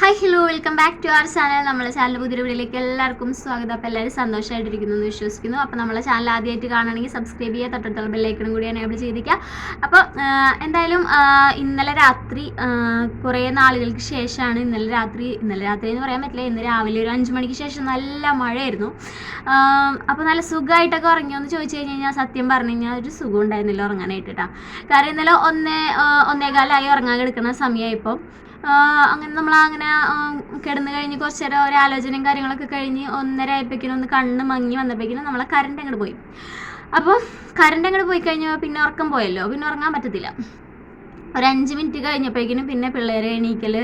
Hi hello welcome back to our channel നമ്മുടെ channel പുതിയ വീഡിയോയിലേക്ക് എല്ലാവർക്കും സ്വാഗതം. അപ്പോൾ എല്ലാവരും സന്തോഷമായിട്ടിരിക്കുന്നു എന്ന് വിശ്വസിക്കുന്നു. അപ്പോൾ നമ്മളെ ചാനൽ ആദ്യമായിട്ട് കാണുകയാണെങ്കിൽ സബ്സ്ക്രൈബ് ചെയ്യുക തൊട്ടടുത്തുള്ള ബെല്ലൈക്കണും കൂടി എനേബിൾ ചെയ്തിരിക്കുക. അപ്പോൾ എന്തായാലും ഇന്നലെ രാത്രി കുറേ നാളുകൾക്ക് ശേഷമാണ് ഇന്നലെ രാത്രി ഇന്നലെ രാത്രി എന്ന് പറയാൻ പറ്റില്ല ഇന്ന് രാവിലെ ഒരു അഞ്ച് മണിക്ക് ശേഷം നല്ല മഴയായിരുന്നു. അപ്പോൾ നല്ല സുഖമായിട്ടൊക്കെ ഉറങ്ങിയോ എന്ന് ചോദിച്ചു കഴിഞ്ഞ് കഴിഞ്ഞാൽ സത്യം പറഞ്ഞു കഴിഞ്ഞാൽ ഒരു സുഖം ഉണ്ടായിരുന്നില്ല ഉറങ്ങാനായിട്ട് കേട്ടോ കാരണം ഇന്നലെ ഒന്നേ ആ, ഒന്നേകാലായി ഉറങ്ങാൻ കിടക്കുന്ന സമയമായപ്പോൾ അങ്ങനെ നമ്മൾ അങ്ങനെ കിടന്നു കഴിഞ്ഞ് കുറച്ച് നേരം ഒരു ആലോചനയും കാര്യങ്ങളൊക്കെ കഴിഞ്ഞ് ഒന്നര ആയപ്പോഴേക്കിനും ഒന്ന് കണ്ണ് മങ്ങി വന്നപ്പോഴേക്കിനും നമ്മളെ കറണ്ട് അങ്ങോട്ട് പോയി. അപ്പോൾ കറണ്ട് അങ്ങോട്ട് പോയി കഴിഞ്ഞാൽ പിന്നെ ഉറക്കം പോയല്ലോ പിന്നെ ഉറങ്ങാൻ പറ്റത്തില്ല. ഒരു അഞ്ച് മിനിറ്റ് കഴിഞ്ഞപ്പോഴേക്കിനും പിന്നെ പിള്ളേരെ എണീക്കൽ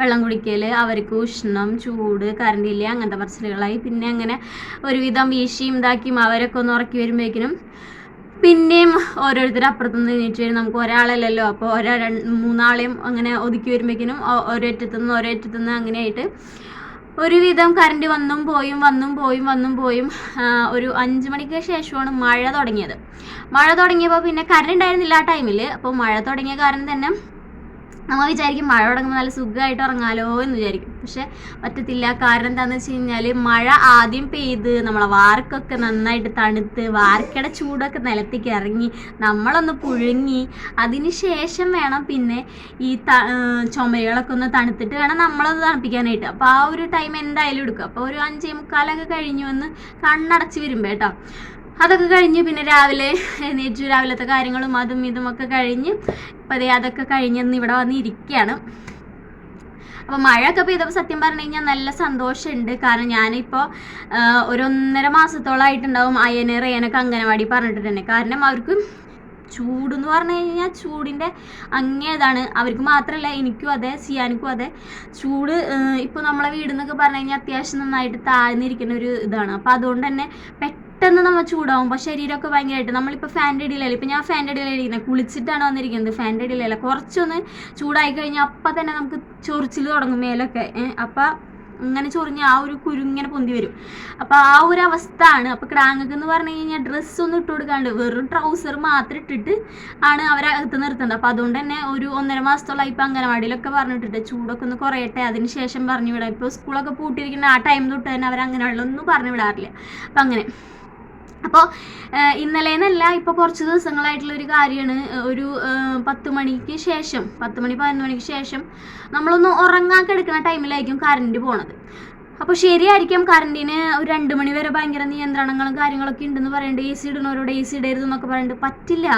വെള്ളം കുടിക്കൽ അവർക്ക് ഉഷ്ണം ചൂട് കറണ്ടില്ല അങ്ങനത്തെ പറച്ചിലുകളായി പിന്നെ അങ്ങനെ ഒരുവിധം വീശിയും ഇതാക്കിയും അവരൊക്കെ ഒന്ന് ഉറക്കി വരുമ്പോഴേക്കിനും പിന്നെയും ഓരോരുത്തർ അപ്പുറത്തുനിന്ന് എണീറ്റ് വരും. നമുക്ക് ഒരാളല്ലല്ലോ. അപ്പോൾ ഒരാ മൂന്നാളെയും അങ്ങനെ ഒതുക്കി വരുമ്പോഴേക്കിനും ഒരറ്റത്തുനിന്ന് ഒരറ്റത്തുനിന്ന് അങ്ങനെയായിട്ട് ഒരുവിധം കറണ്ട് വന്നും പോയും വന്നും പോയും വന്നും പോയും. ഒരു അഞ്ച് മണിക്ക് ശേഷമാണ് മഴ തുടങ്ങിയത്. മഴ തുടങ്ങിയപ്പോൾ പിന്നെ കറണ്ട് ഉണ്ടായിരുന്നില്ല ആ ടൈമിൽ അപ്പോൾ മഴ തുടങ്ങിയ കാരണം തന്നെ നമ്മൾ വിചാരിക്കും മഴ തുടങ്ങുമ്പോൾ നല്ല സുഖമായിട്ട് ഉറങ്ങാലോ എന്ന് വിചാരിക്കും. പക്ഷെ പറ്റത്തില്ല. കാരണം എന്താണെന്ന് വെച്ച് കഴിഞ്ഞാൽ മഴ ആദ്യം പെയ്ത് നമ്മളെ വാർക്കൊക്കെ നന്നായിട്ട് തണുത്ത് വാർക്കയുടെ ചൂടൊക്കെ നിലത്തേക്ക് ഇറങ്ങി നമ്മളൊന്ന് പുഴുങ്ങി അതിന് ശേഷം വേണം പിന്നെ ഈ ത ചുമരുകളൊക്കെ ഒന്ന് തണുത്തിട്ട് വേണം നമ്മളത് തണുപ്പിക്കാനായിട്ട്. അപ്പോൾ ആ ഒരു ടൈം എന്തായാലും എടുക്കും. അപ്പോൾ ഒരു അഞ്ചേ മുക്കാലൊക്കെ കഴിഞ്ഞു വന്ന് കണ്ണടച്ച് വരുമ്പോൾ കേട്ടോ. അതൊക്കെ കഴിഞ്ഞ് പിന്നെ രാവിലെ എണീറ്റു രാവിലത്തെ കാര്യങ്ങളും അതും ഇതും ഒക്കെ കഴിഞ്ഞ് ഇപ്പം അതേ അതൊക്കെ കഴിഞ്ഞെന്ന് ഇവിടെ വന്ന് ഇരിക്കുകയാണ് അപ്പോൾ മഴയൊക്കെ പെയ്തപ്പോൾ സത്യം പറഞ്ഞു കഴിഞ്ഞാൽ നല്ല സന്തോഷമുണ്ട്. കാരണം ഞാനിപ്പോൾ ഒരു ഒന്നര മാസത്തോളമായിട്ടുണ്ടാവും അയന് റേനൊക്കെ അംഗനവാടി പറഞ്ഞിട്ട് തന്നെ. കാരണം അവർക്ക് ചൂട് എന്ന് പറഞ്ഞു കഴിഞ്ഞാൽ ചൂടിന്റെ അങ്ങേതാണ് അവർക്ക് മാത്രമല്ല എനിക്കും അതെ സിയാനിക്കും അതെ. ചൂട് ഇപ്പോൾ നമ്മളെ വീട് എന്നൊക്കെ പറഞ്ഞു കഴിഞ്ഞാൽ അത്യാവശ്യം നന്നായിട്ട് താഴ്ന്നിരിക്കുന്ന ഒരു ഇതാണ്. അപ്പോൾ അതുകൊണ്ട് തന്നെ പെട്ടെന്ന് നമ്മൾ ചൂടാവും. ചൂടാവുമ്പോൾ ശരീരമൊക്കെ ഭയങ്കരമായിട്ട് നമ്മളിപ്പോൾ ഫാന്റെ അടിയിലല്ല ഇപ്പം ഞാൻ ഫാന്റെ അടിയിലാണ് ഇരിക്കുന്നത് കുളിച്ചിട്ടാണ് വന്നിരിക്കുന്നത് ഫാന്റെ ഇടയിലല്ല. കുറച്ചൊന്ന് ചൂടായി കഴിഞ്ഞാൽ അപ്പം തന്നെ നമുക്ക് ചൊറിച്ചിൽ തുടങ്ങും മേലൊക്കെ. അപ്പം അങ്ങനെ ചൊറിഞ്ഞ് ആ ഒരു കുരുങ്ങനെ പൊന്തി വരും. അപ്പോൾ ആ ഒരു അവസ്ഥ ആണ് അപ്പോൾ ക്രാങ്ങക്ക് എന്ന് പറഞ്ഞു കഴിഞ്ഞാൽ ഡ്രസ്സൊന്നും ഇട്ട് കൊടുക്കാണ്ട് വെറും ട്രൗസർ മാത്രം ഇട്ടിട്ട് ആണ് അവരെ അകത്ത് നിർത്തുന്നത്. അപ്പോൾ അതുകൊണ്ട് തന്നെ ഒരു ഒന്നര മാസത്തോളം ഇപ്പം അംഗനവാടിയിലൊക്കെ പറഞ്ഞിട്ടിട്ട് ചൂടൊക്കെ ഒന്ന് കുറയട്ടെ. അതിന് ശേഷം പറഞ്ഞു വിടാം. ഇപ്പോൾ സ്കൂളൊക്കെ പൂട്ടിയിരിക്കുന്ന ആ ടൈം തൊട്ട് തന്നെ അവർ അംഗനവാടിയിലൊന്നും പറഞ്ഞു വിടാറില്ല. അപ്പം അങ്ങനെ. അപ്പോൾ ഇന്നലെ എന്നല്ല ഇപ്പോൾ കുറച്ച് ദിവസങ്ങളായിട്ടുള്ള ഒരു കാര്യമാണ്. ഒരു പത്ത് മണിക്ക് ശേഷം പത്ത് മണി പതിനൊന്ന് മണിക്ക് ശേഷം നമ്മളൊന്ന് ഉറങ്ങാൻ കിടക്കുന്ന ടൈമിലായിരിക്കും കറണ്ട് പോണത്. അപ്പോൾ ശരിയായിരിക്കും. കറണ്ടിന് ഒരു രണ്ട് മണി വരെ ഭയങ്കര നിയന്ത്രണങ്ങളും കാര്യങ്ങളൊക്കെ ഉണ്ടെന്ന് പറയുന്നുണ്ട് എ സി ഇടുന്നവരോട് എ സി ഇടരുത് എന്നൊക്കെ പറയുന്നുണ്ട് പറ്റില്ല.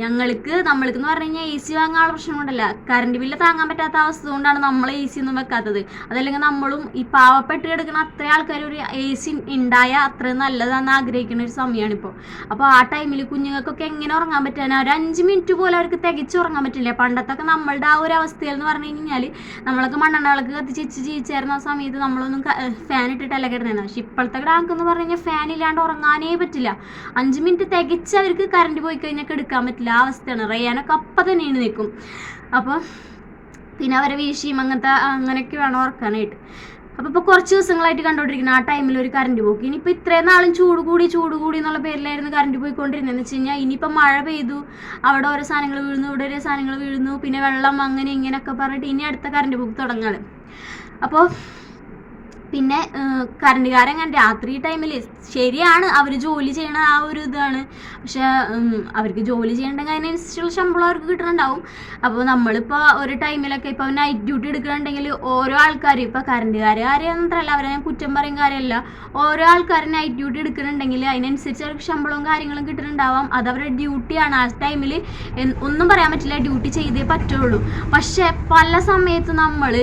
ഞങ്ങൾക്ക് നമ്മൾക്ക് എന്ന് പറഞ്ഞു കഴിഞ്ഞാൽ എ സി വാങ്ങാനുള്ള പ്രശ്നം കൊണ്ടല്ല. കറണ്ട് ബില്ല് താങ്ങാൻ പറ്റാത്ത അവസ്ഥ കൊണ്ടാണ് നമ്മൾ എ സി ഒന്നും വെക്കാത്തത്. അതല്ലെങ്കിൽ നമ്മളും ഈ പാവപ്പെട്ട് കിടക്കുന്ന അത്ര ആൾക്കാർ ഒരു എ സി ഉണ്ടായ അത്രയും നല്ലതാണെന്ന് ആഗ്രഹിക്കുന്ന ഒരു സമയമാണ് ഇപ്പോൾ അപ്പോൾ ആ ടൈമിൽ കുഞ്ഞുങ്ങൾക്കൊക്കെ എങ്ങനെ ഉറങ്ങാൻ പറ്റാൻ ഒരു അഞ്ച് മിനിറ്റ് പോലും അവർക്ക് തികച്ച് ഉറങ്ങാൻ പറ്റില്ല. പണ്ടത്തൊക്കെ നമ്മളുടെ ആ ഒരു അവസ്ഥയിൽ എന്ന് പറഞ്ഞു കഴിഞ്ഞാൽ നമ്മളൊക്കെ മണ്ണെണ്ണ വിളക്ക് കത്തിച്ച് വെച്ച് ജീവിച്ചായിരുന്ന ആ സമയത്ത് നമ്മളൊന്നും ഫാൻ ഇട്ടിട്ടല്ല കിടന്നത് പക്ഷെ ഇപ്പോഴത്തെ ഗ്രാഹക്കെന്ന് പറഞ്ഞു കഴിഞ്ഞാൽ ഫാൻ ഇല്ലാണ്ട് ഉറങ്ങാനേ പറ്റില്ല. അഞ്ച് മിനിറ്റ് തികച്ച് അവർക്ക് കറണ്ട് പോയി കഴിഞ്ഞാൽ എടുക്കാൻ പറ്റില്ല. ആ അവസ്ഥയാണ്. റയ്യാനൊക്കെ അപ്പം തന്നെ നിൽക്കും. അപ്പോൾ പിന്നെ അവരെ വീശിയും അങ്ങനത്തെ അങ്ങനെയൊക്കെ വേണം ഉറക്കാനായിട്ട്. അപ്പോൾ ഇപ്പോൾ കുറച്ച് ദിവസങ്ങളായിട്ട് കണ്ടുകൊണ്ടിരിക്കുന്നത് ആ ടൈമിൽ ഒരു കറണ്ട് പോക്ക്. ഇനിയിപ്പോൾ ഇത്രയും നാളും ചൂട് കൂടി ചൂട് കൂടി എന്നുള്ള പേരിലായിരുന്നു കറണ്ട് പോയിക്കൊണ്ടിരുന്നത്. എന്ന് വെച്ച് കഴിഞ്ഞാൽ ഇനിയിപ്പോൾ മഴ പെയ്തു. അവിടെ ഓരോ സാധനങ്ങൾ വീഴുന്നു ഇവിടെ ഓരോ സാധനങ്ങൾ വീഴുന്നു. പിന്നെ വെള്ളം അങ്ങനെ ഇങ്ങനെയൊക്കെ പറഞ്ഞിട്ട് ഇനി അടുത്ത കറണ്ട് പോക്ക് തുടങ്ങാണ്. അപ്പോൾ പിന്നെ കറണ്ടുകാരൻ രാത്രി ടൈമിൽ ശരിയാണ് അവർ ജോലി ചെയ്യണ ആ ഒരു ഇതാണ്. പക്ഷെ അവർക്ക് ജോലി ചെയ്യണ്ടെങ്കിൽ അതിനനുസരിച്ചുള്ള ശമ്പളം അവർക്ക് കിട്ടുന്നുണ്ടാവും. അപ്പോൾ നമ്മളിപ്പോൾ ഒരു ടൈമിലൊക്കെ ഇപ്പോൾ നൈറ്റ് ഡ്യൂട്ടി എടുക്കണമെങ്കിൽ ഓരോ ആൾക്കാർ ഇപ്പോൾ കറണ്ടുകാരെ കാര്യം മാത്രമല്ല അവരെ ഞാൻ കുറ്റം പറയും കാര്യമല്ല. ഓരോ ആൾക്കാർ നൈറ്റ് ഡ്യൂട്ടി എടുക്കുന്നുണ്ടെങ്കിൽ അതിനനുസരിച്ച് അവർക്ക് ശമ്പളവും കാര്യങ്ങളും കിട്ടുന്നുണ്ടാവാം. അത് അവരുടെ ഡ്യൂട്ടിയാണ് ആ ടൈമിൽ ഒന്നും പറയാൻ പറ്റില്ല. ഡ്യൂട്ടി ചെയ്തേ പറ്റുള്ളൂ. പക്ഷേ പല സമയത്ത് നമ്മൾ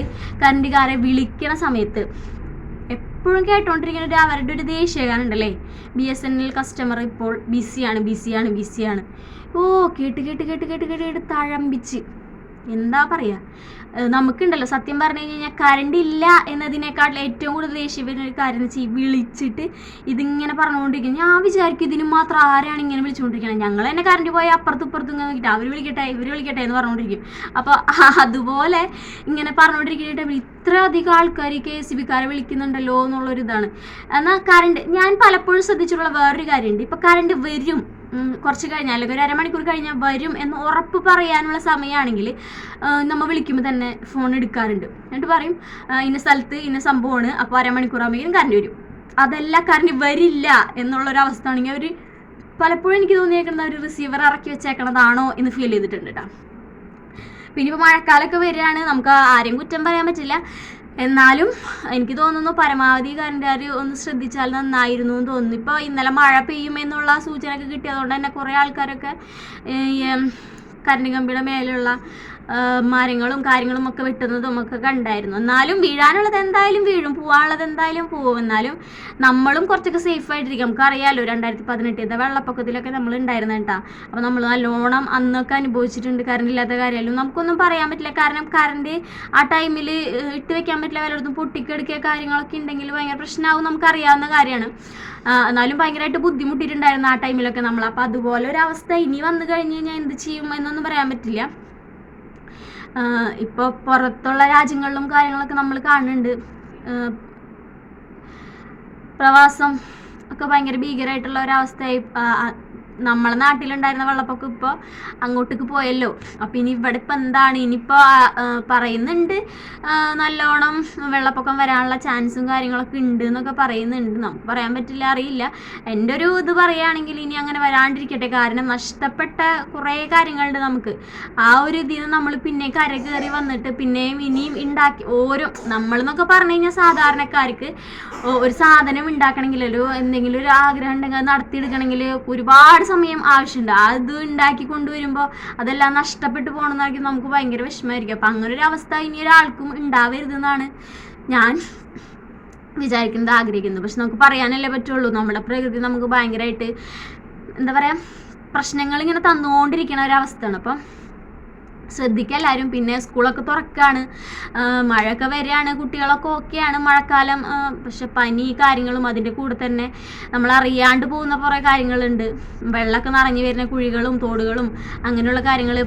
കറണ്ടുകാരെ വിളിക്കണ സമയത്ത് എപ്പോഴും കേട്ടോണ്ടിരിക്കുന്ന ഒരു അവരുടെ ഒരു ദേശീയഗാനം ഉണ്ടല്ലേ? B S N L customer ഇപ്പോൾ ബിസിയാണ് ബിസിയാണ് ബിസിയാണ് ഓ കേട്ട് കേട്ട് കേട്ട് കേട്ട് കേട്ട് കേട്ട് തഴമ്പിച്ച്. എന്താ പറയുക നമുക്കുണ്ടല്ലോ സത്യം പറഞ്ഞു കഴിഞ്ഞാൽ കറണ്ട് ഇല്ല എന്നതിനേക്കാട്ടിൽ ഏറ്റവും കൂടുതൽ ദേഷ്യം വരുന്ന ഒരു കാര്യം എന്ന് വെച്ചാൽ വിളിച്ചിട്ട് ഇതിങ്ങനെ പറഞ്ഞുകൊണ്ടിരിക്കും. ഞാൻ വിചാരിക്കും ഇതിന് മാത്രം ആരാണ് ഇങ്ങനെ വിളിച്ചുകൊണ്ടിരിക്കുന്നത് ഞങ്ങൾ തന്നെ കറണ്ട് പോയി അപ്പുറത്തും ഇപ്പുറത്തും നോക്കിയിട്ട് അവർ വിളിക്കട്ടെ ഇവർ വിളിക്കട്ടെ എന്ന് പറഞ്ഞുകൊണ്ടിരിക്കും. അപ്പോൾ അതുപോലെ ഇങ്ങനെ പറഞ്ഞുകൊണ്ടിരിക്കുന്ന ടൈമിൽ ഇത്ര അധികം ആൾക്കാർ ഈ കെ എസ് ബിക്കാരെ വിളിക്കുന്നുണ്ടല്ലോ എന്നുള്ളൊരു ഇതാണ് എന്നാൽ കറണ്ട് ഞാൻ പലപ്പോഴും ശ്രദ്ധിച്ചിട്ടുള്ള വേറൊരു കാര്യമുണ്ട്. ഇപ്പോൾ കറണ്ട് വരും. കുറച്ച് കഴിഞ്ഞാൽ അല്ലെങ്കിൽ ഒരു അരമണിക്കൂർ കഴിഞ്ഞാൽ വരും എന്ന് ഉറപ്പ് പറയാനുള്ള സമയമാണെങ്കിൽ നമ്മൾ വിളിക്കുമ്പോൾ തന്നെ ഫോൺ എടുക്കാറുണ്ട്. എന്നിട്ട് പറയും ഇന്ന സ്ഥലത്ത് ഇന്ന സംഭവമാണ് അപ്പോൾ അരമണിക്കൂർ ആകുമ്പോഴേക്കും കറണ്ട് വരും. അതല്ല കറണ്ട് വരില്ല എന്നുള്ളൊരവസ്ഥ ആണെങ്കിൽ അവർ പലപ്പോഴും എനിക്ക് തോന്നിയേക്കുന്നത് ഒരു റിസീവർ ഇറക്കി വെച്ചേക്കണതാണോ എന്ന് ഫീൽ ചെയ്തിട്ടുണ്ട് കേട്ടോ പിന്നെ ഇപ്പോൾ മഴക്കാലമൊക്കെ വരികയാണ്. നമുക്ക് ആരെയും കുറ്റം പറയാൻ പറ്റില്ല. എന്നാലും എനിക്ക് തോന്നുന്നു പരമാവധി കറണ്ടുകാർ ഒന്ന് ശ്രദ്ധിച്ചാൽ നന്നായിരുന്നു എന്ന് തോന്നുന്നു. ഇപ്പോൾ ഇന്നലെ മഴ പെയ്യുമെന്നുള്ള സൂചന സൂചനയൊക്കെ കിട്ടിയതുകൊണ്ട് തന്നെ കുറേ ആൾക്കാരൊക്കെ കറണ്ട് കമ്പിയുടെ മേലുള്ള മരങ്ങളും കാര്യങ്ങളും ഒക്കെ വെട്ടുന്നതും ഒക്കെ കണ്ടായിരുന്നു. എന്നാലും വീഴാനുള്ളത് എന്തായാലും വീഴും. പോവാനുള്ളത് എന്തായാലും പോവും. എന്നാലും നമ്മളും കുറച്ചൊക്കെ സേഫ് ആയിട്ടിരിക്കും. നമുക്ക് അറിയാമല്ലോ രണ്ടായിരത്തി പതിനെട്ടിലത്തെ വെള്ളപ്പൊക്കത്തിലൊക്കെ നമ്മൾ ഉണ്ടായിരുന്നു കേട്ടോ. അപ്പോൾ നമ്മൾ നല്ലോണം അന്നൊക്കെ അനുഭവിച്ചിട്ടുണ്ട്. കറണ്ട് ഇല്ലാത്ത കാര്യമല്ലോ നമുക്കൊന്നും പറയാൻ പറ്റില്ല. കാരണം കറണ്ട് ആ ടൈമിൽ ഇട്ട് വെക്കാൻ പറ്റില്ല. വല്ലയിടത്തും പൊട്ടിക്കെടുക്കുക കാര്യങ്ങളൊക്കെ ഉണ്ടെങ്കിൽ ഭയങ്കര പ്രശ്നമാവും നമുക്കറിയാവുന്ന കാര്യമാണ്. എന്നാലും ഭയങ്കരമായിട്ട് ബുദ്ധിമുട്ടിയിട്ടുണ്ടായിരുന്നു ആ ടൈമിലൊക്കെ നമ്മൾ. അപ്പോൾ അതുപോലെ ഒരു അവസ്ഥ ഇനി വന്നു കഴിഞ്ഞ് കഴിഞ്ഞാൽ എന്ത് ചെയ്യും എന്നൊന്നും പറയാൻ പറ്റില്ല. ഇപ്പോൾ പുറത്തുള്ള രാജ്യങ്ങളിലും കാര്യങ്ങളൊക്കെ നമ്മൾ കാണുന്നുണ്ട്. പ്രവാസം ഒക്കെ ഭയങ്കര ഭീകരമായിട്ടുള്ള ഒരവസ്ഥയായി നമ്മളെ നാട്ടിലുണ്ടായിരുന്ന വെള്ളപ്പൊക്കം ഇപ്പോൾ അങ്ങോട്ടേക്ക് പോയല്ലോ. അപ്പം ഇനി ഇവിടെ ഇപ്പം എന്താണ്? ഇനിയിപ്പോൾ പറയുന്നുണ്ട് നല്ലോണം വെള്ളപ്പൊക്കം വരാനുള്ള ചാൻസും കാര്യങ്ങളൊക്കെ ഉണ്ട് എന്നൊക്കെ പറയുന്നുണ്ട്. നമുക്ക് പറയാൻ പറ്റില്ല അറിയില്ല. എന്റെ ഒരു ഇത് പറയുകയാണെങ്കിൽ ഇനി അങ്ങനെ വരാണ്ടിരിക്കട്ടെ. കാരണം നഷ്ടപ്പെട്ട കുറേ കാര്യങ്ങളുണ്ട് നമുക്ക്. ആ ഒരു ഇതിൽ നിന്ന് നമ്മൾ പിന്നെ കര കയറി വന്നിട്ട് പിന്നെയും ഇനിയും ഉണ്ടാക്കി ഓരോ നമ്മളെന്നൊക്കെ പറഞ്ഞു കഴിഞ്ഞാൽ സാധാരണക്കാർക്ക് ഒരു സാധനം ഉണ്ടാക്കണമെങ്കിൽ ഒരു എന്തെങ്കിലും ഒരു ആഗ്രഹം ഉണ്ടെങ്കിൽ അത് നടത്തിയെടുക്കണമെങ്കിൽ ഒരുപാട് സമയം ആവശ്യമുണ്ട്. അത് ഉണ്ടാക്കി കൊണ്ടുവരുമ്പോൾ അതെല്ലാം നഷ്ടപ്പെട്ടു പോകണമെന്നായിരിക്കും നമുക്ക് ഭയങ്കര വിഷമമായിരിക്കും. അപ്പം അങ്ങനെ ഒരു അവസ്ഥ ഇനി ഒരാൾക്കും ഉണ്ടാവരുതെന്നാണ് ഞാൻ വിചാരിക്കുന്നത് ആഗ്രഹിക്കുന്നത്. പക്ഷെ നമുക്ക് പറയാനല്ലേ പറ്റുള്ളൂ. നമ്മുടെ പ്രകൃതി നമുക്ക് ഭയങ്കരമായിട്ട് എന്താ പറയുക പ്രശ്നങ്ങൾ ഇങ്ങനെ തന്നുകൊണ്ടിരിക്കുന്ന ഒരവസ്ഥയാണ് അപ്പം ശ്രദ്ധിക്കുക എല്ലാവരും. പിന്നെ സ്കൂളൊക്കെ തുറക്കാണ്. ആ, മഴയൊക്കെ വരികയാണ്. കുട്ടികളൊക്കെ ഓക്കെയാണ് മഴക്കാലം. പക്ഷെ പനി കാര്യങ്ങളും അതിന്റെ കൂടെ തന്നെ നമ്മൾ അറിയാണ്ട് പോകുന്ന കുറേ കാര്യങ്ങളുണ്ട്. വെള്ളമൊക്കെ നിറഞ്ഞു വരുന്ന കുഴികളും തോടുകളും അങ്ങനെയുള്ള കാര്യങ്ങൾ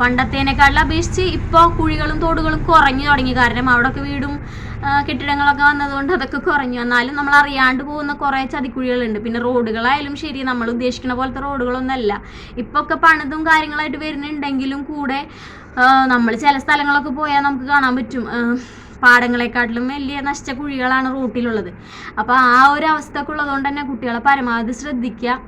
പണ്ടത്തേനേക്കാളും അപേക്ഷിച്ച് ഇപ്പോൾ കുഴികളും തോടുകളും കുറഞ്ഞു തുടങ്ങി. കാരണം അവിടെയൊക്കെ വീടും കെട്ടിടങ്ങളൊക്കെ വന്നതുകൊണ്ട് അതൊക്കെ കുറഞ്ഞു. എന്നാലും നമ്മൾ അറിയാണ്ട് പോകുന്ന കുറേ ചതിക്കുഴികളുണ്ട്. പിന്നെ റോഡുകളായാലും ശരി നമ്മൾ ഉദ്ദേശിക്കുന്ന പോലത്തെ റോഡുകളൊന്നുമല്ല ഇപ്പോൾ ഒക്കെ പണിതും കാര്യങ്ങളായിട്ട് വരുന്നുണ്ടെങ്കിലും കൂടെ നമ്മൾ ചില സ്ഥലങ്ങളൊക്കെ പോയാൽ നമുക്ക് കാണാൻ പറ്റും. പാടങ്ങളെക്കാട്ടിലും വലിയ നശിച്ച കുഴികളാണ് റൂട്ടിലുള്ളത്. അപ്പോൾ ആ ഒരു അവസ്ഥയ്ക്ക് ഉള്ളതുകൊണ്ട് തന്നെ കുട്ടികളെ പരമാവധി ശ്രദ്ധിക്കുക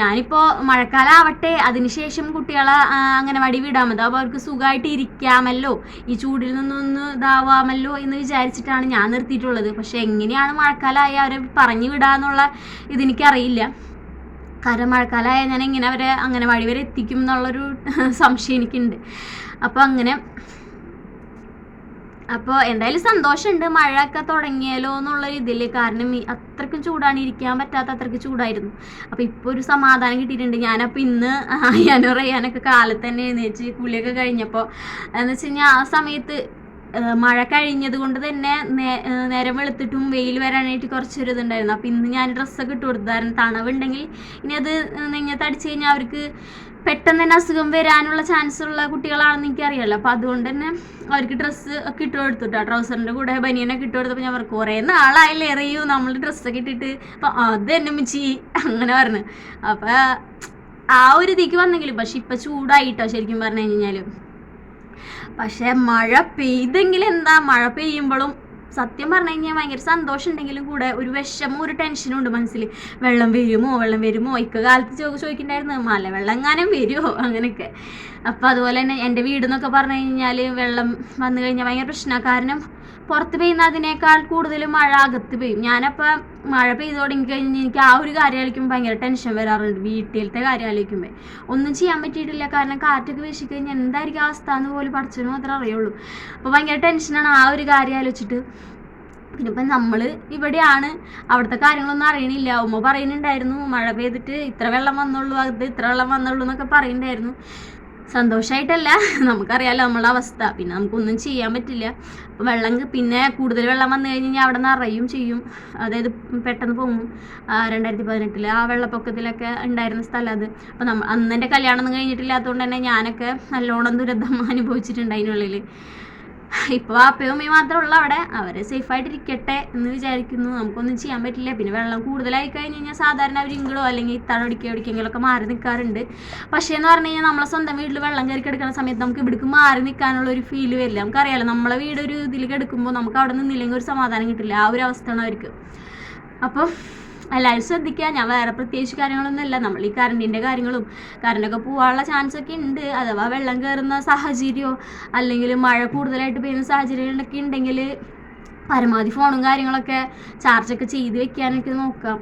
ഞാനിപ്പോൾ മഴക്കാലം ആവട്ടെ അതിനുശേഷം കുട്ടികളെ അങ്ങനെ വടി വിടാൻ മതി അപ്പോൾ അവർക്ക് സുഖമായിട്ട് ഇരിക്കാമല്ലോ ഈ ചൂടിൽ നിന്നൊന്ന് ഇതാവാമല്ലോ എന്ന് വിചാരിച്ചിട്ടാണ് ഞാൻ നിർത്തിയിട്ടുള്ളത്. പക്ഷെ എങ്ങനെയാണ് മഴക്കാലമായി അവരെ പറഞ്ഞു വിടാന്നുള്ള ഇതെനിക്കറിയില്ല. കാരണം മഴക്കാലമായ ഞാൻ എങ്ങനെ അവരെ അങ്ങനെ വരെ എത്തിക്കും എന്നുള്ളൊരു സംശയം എനിക്കുണ്ട്. അപ്പോൾ അങ്ങനെ അപ്പോൾ എന്തായാലും സന്തോഷമുണ്ട്. മഴയൊക്കെ തുടങ്ങിയാലോ എന്നുള്ള ഇതിൽ കാരണം അത്രക്കും ചൂടാണ്. ഇരിക്കാൻ പറ്റാത്ത അത്രയ്ക്ക് ചൂടായിരുന്നു. അപ്പോൾ ഇപ്പോൾ ഒരു സമാധാനം കിട്ടിയിട്ടുണ്ട്. ഞാനപ്പോൾ ഇന്ന് അയ്യാനോ റയ്യാനൊക്കെ കാലത്ത് തന്നെ എഴുന്നേച്ച് കുളിയൊക്കെ കഴിഞ്ഞപ്പോൾ എന്ന് വെച്ച് കഴിഞ്ഞാൽ ആ സമയത്ത് മഴ കഴിഞ്ഞത് കൊണ്ട് തന്നെ നേരം വെളുത്തിട്ടും വെയിൽ വരാനായിട്ട് കുറച്ചൊരു ഇതുണ്ടായിരുന്നു. അപ്പോൾ ഇന്ന് ഞാൻ ഡ്രസ്സൊക്കെ ഇട്ട് കൊടുത്തായിരുന്നു തണവുണ്ടെങ്കിൽ ഇനി അത് നെഞ്ഞത്ത് അടിച്ചു കഴിഞ്ഞാൽ അവർക്ക് പെട്ടെന്ന് തന്നെ അസുഖം വരാനുള്ള ചാൻസ് ഉള്ള കുട്ടികളാണെന്ന് എനിക്കറിയാലോ. അപ്പോൾ അതുകൊണ്ട് തന്നെ അവർക്ക് ഡ്രസ്സ് ഒക്കെ ഇട്ട് കൊടുത്തുട്ടോ ട്രൗസറിന്റെ കൂടെ ബനിയനൊക്കെ ഇട്ട് കൊടുത്തപ്പോൾ ഞാൻ പറഞ്ഞു കുറേ നാളായില്ലേ എറിയൂ നമ്മൾ ഡ്രസ്സൊക്കെ ഇട്ടിട്ട്. അപ്പോൾ അത് തന്നെ മിച്ചി അങ്ങനെ പറഞ്ഞു. അപ്പോൾ ആ ഒരു ഇതിക്ക് വന്നെങ്കിലും പക്ഷെ ഇപ്പം ചൂടായിട്ടോ ശരിക്കും പറഞ്ഞു കഴിഞ്ഞാൽ പക്ഷെ മഴ പെയ്തെങ്കിൽ എന്താ? മഴ പെയ്യുമ്പോഴും സത്യം പറഞ്ഞു കഴിഞ്ഞാൽ ഭയങ്കര സന്തോഷം ഉണ്ടെങ്കിലും കൂടെ ഒരു വിഷമോ ഒരു ടെൻഷനും ഉണ്ട് മനസ്സിൽ. വെള്ളം വരുമോ? വെള്ളം വരുമോ? ഇക്ക കാലത്ത് ചോ ചോദിക്കണ്ടായിരുന്നു മല വെള്ളം എങ്ങാനും വരുമോ? അങ്ങനെയൊക്കെ അപ്പോൾ അതുപോലെ തന്നെ എന്റെ വീട് എന്നൊക്കെ പറഞ്ഞു കഴിഞ്ഞാൽ വെള്ളം വന്നു കഴിഞ്ഞാൽ ഭയങ്കര പ്രശ്നമാണ് കാരണം പുറത്ത് പെയ്യുന്നതിനേക്കാൾ കൂടുതൽ മഴ അകത്ത് പെയ്യും. ഞാനപ്പോൾ മഴ പെയ്ത് തുടങ്ങി കഴിഞ്ഞ് എനിക്ക് ആ ഒരു കാര്യം ആലോചിക്കുമ്പോൾ ഭയങ്കര ടെൻഷൻ വരാറുണ്ട്. വീട്ടിലത്തെ കാര്യം ആലോചിക്കുമ്പോൾ ഒന്നും ചെയ്യാൻ പറ്റിയിട്ടില്ല. കാരണം കാറ്റൊക്കെ വീശിക്കഴിഞ്ഞാൽ എന്തായിരിക്കും അവസ്ഥ എന്ന് പോലും പഠിച്ചതിന് മാത്രമേ അറിയുള്ളൂ. അപ്പോൾ ഭയങ്കര ടെൻഷനാണ് ആ ഒരു കാര്യം ആലോചിച്ചിട്ട് പിന്നെ ഇപ്പം നമ്മൾ ഇവിടെയാണ്. അവിടുത്തെ കാര്യങ്ങളൊന്നും അറിയണില്ല. ഉമ്മ പറയുന്നുണ്ടായിരുന്നു മഴ പെയ്തിട്ട് ഇത്ര വെള്ളം വന്നുള്ളൂ അത് ഇത്ര വെള്ളം വന്നുള്ളൂ എന്നൊക്കെ പറയുന്നുണ്ടായിരുന്നു. സന്തോഷമായിട്ടല്ല നമുക്കറിയാലോ നമ്മളെ അവസ്ഥ. പിന്നെ നമുക്കൊന്നും ചെയ്യാൻ പറ്റില്ല. വെള്ളം പിന്നെ കൂടുതൽ വെള്ളം വന്നു കഴിഞ്ഞ് കഴിഞ്ഞാൽ അവിടെ നിറയും ചെയ്യും. അതായത് പെട്ടെന്ന് പോകും രണ്ടായിരത്തി പതിനെട്ടിൽ ആ വെള്ളപ്പൊക്കത്തിലൊക്കെ ഉണ്ടായിരുന്ന സ്ഥലം അത്. അപ്പം നമ്മൾ അന്നെന്റെ കല്യാണം ഒന്നും കഴിഞ്ഞിട്ടില്ലാത്തതുകൊണ്ട് തന്നെ ഞാനൊക്കെ നല്ലോണം ദുരിതം അനുഭവിച്ചിട്ടുണ്ട് അതിനുള്ളിൽ ഇപ്പോൾ വാപ്പയും അമ്മയും മാത്രമേ ഉള്ളൂ അവിടെ. അവർ സേഫായിട്ടിരിക്കട്ടെ എന്ന് വിചാരിക്കുന്നു. നമുക്കൊന്നും ചെയ്യാൻ പറ്റില്ല. പിന്നെ വെള്ളം കൂടുതലായി കഴിഞ്ഞ് കഴിഞ്ഞാൽ സാധാരണ അവർ ഇങ്ങടോ അല്ലെങ്കിൽ ഇത്താഴം ഒടിക്കോ ഒടിക്കെങ്കിലൊക്കെ മാറി നിൽക്കാറുണ്ട്. പക്ഷേ എന്ന് പറഞ്ഞു കഴിഞ്ഞാൽ നമ്മളെ സ്വന്തം വീട്ടിൽ വെള്ളം കയറി കിടക്കുന്ന സമയത്ത് നമുക്ക് ഇവിടേക്ക് മാറി നിൽക്കാനുള്ള ഒരു ഫീൽ വരില്ല. നമുക്കറിയാലോ നമ്മളെ വീട് ഒരു ഇതിൽ കിടക്കുമ്പോൾ നമുക്ക് അവിടെ നിന്നില്ലെങ്കിൽ ഒരു സമാധാനം കിട്ടില്ല. ആ ഒരു അവസ്ഥയാണ് അവർക്ക്. അപ്പം എല്ലാവരും ശ്രദ്ധിക്കുക. ഞാൻ വേറെ പ്രത്യേകിച്ച് കാര്യങ്ങളൊന്നുമല്ല. നമ്മൾ ഈ കറണ്ടിന്റെ കാര്യങ്ങളും കറണ്ടൊക്കെ പോകാനുള്ള ചാൻസ് ഒക്കെ ഉണ്ട്. അഥവാ വെള്ളം കയറുന്ന സാഹചര്യമോ അല്ലെങ്കിൽ മഴ കൂടുതലായിട്ട് പെയ്യുന്ന സാഹചര്യങ്ങളൊക്കെ ഉണ്ടെങ്കിൽ പരമാവധി ഫോണും കാര്യങ്ങളൊക്കെ ചാർജൊക്കെ ചെയ്ത് വെക്കാനൊക്കെ നോക്കാം.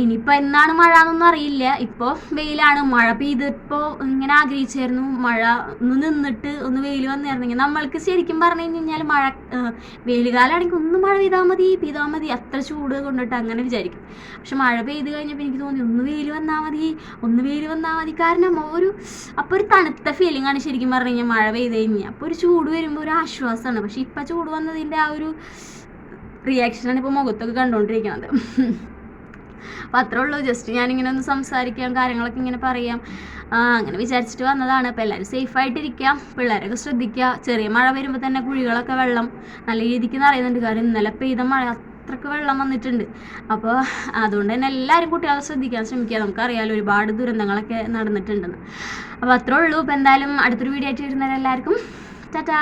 ഇനിയിപ്പോൾ എന്നാണ് മഴ എന്നൊന്നും അറിയില്ല. ഇപ്പോൾ വെയിലാണ്. മഴ പെയ്തിപ്പോൾ ഇങ്ങനെ ആഗ്രഹിച്ചായിരുന്നു. മഴ ഒന്ന് നിന്നിട്ട് ഒന്ന് വെയിൽ വന്നിരുന്നെങ്കിൽ നമ്മൾക്ക് ശരിക്കും പറഞ്ഞു കഴിഞ്ഞാൽ മഴ വെയിൽ കാലമാണെങ്കിൽ ഒന്ന് മഴ പെയ്താൽ മതി പെയ്താൽ മതി. അത്ര ചൂട് കൊണ്ടിട്ട് അങ്ങനെ വിചാരിക്കും. പക്ഷെ മഴ പെയ്ത് കഴിഞ്ഞപ്പോൾ എനിക്ക് തോന്നി ഒന്ന് വെയിൽ വന്നാൽ മതി ഒന്ന് വെയിൽ വന്നാൽ മതി. കാരണം ഒരു അപ്പോൾ ഒരു തണുത്ത ഫീലിംഗ് ആണ് ശരിക്കും പറഞ്ഞു കഴിഞ്ഞാൽ മഴ പെയ്ത് കഴിഞ്ഞാൽ. അപ്പോൾ ഒരു ചൂട് വരുമ്പോൾ ഒരു ആശ്വാസമാണ്. പക്ഷെ ഇപ്പം ചൂട് വന്നതിന്റെ ആ ഒരു റിയാക്ഷനാണ് ഇപ്പോൾ മുഖത്തൊക്കെ കണ്ടുകൊണ്ടിരിക്കുന്നത്. അപ്പം അത്രേ ഉള്ളൂ. ജസ്റ്റ് ഞാനിങ്ങനെ ഒന്ന് സംസാരിക്കാം കാര്യങ്ങളൊക്കെ ഇങ്ങനെ പറയാം. അങ്ങനെ വിചാരിച്ചിട്ട് വന്നതാണ്. അപ്പോൾ എല്ലാവരും സേഫായിട്ടിരിക്കാം പിള്ളേരൊക്കെ ശ്രദ്ധിക്കുക. ചെറിയ മഴ വരുമ്പോൾ തന്നെ കുഴികളൊക്കെ വെള്ളം നല്ല രീതിക്ക് നിറയുന്നുണ്ട്. കാരണം ഇന്നലെ പെയ്ത മഴ അത്രയ്ക്ക് വെള്ളം വന്നിട്ടുണ്ട്. അപ്പോൾ അതുകൊണ്ട് തന്നെ എല്ലാവരും കുട്ടികളെ ശ്രദ്ധിക്കാൻ ശ്രമിക്കുക. നമുക്കറിയാലോ ഒരുപാട് ദുരന്തങ്ങളൊക്കെ നടന്നിട്ടുണ്ടെന്ന്. അപ്പോൾ അത്രേ ഉള്ളൂ. ഇപ്പോൾ എന്തായാലും അടുത്തൊരു വീഡിയോ ആയിട്ട് വരുന്നവരെല്ലാവർക്കും ടാറ്റാ.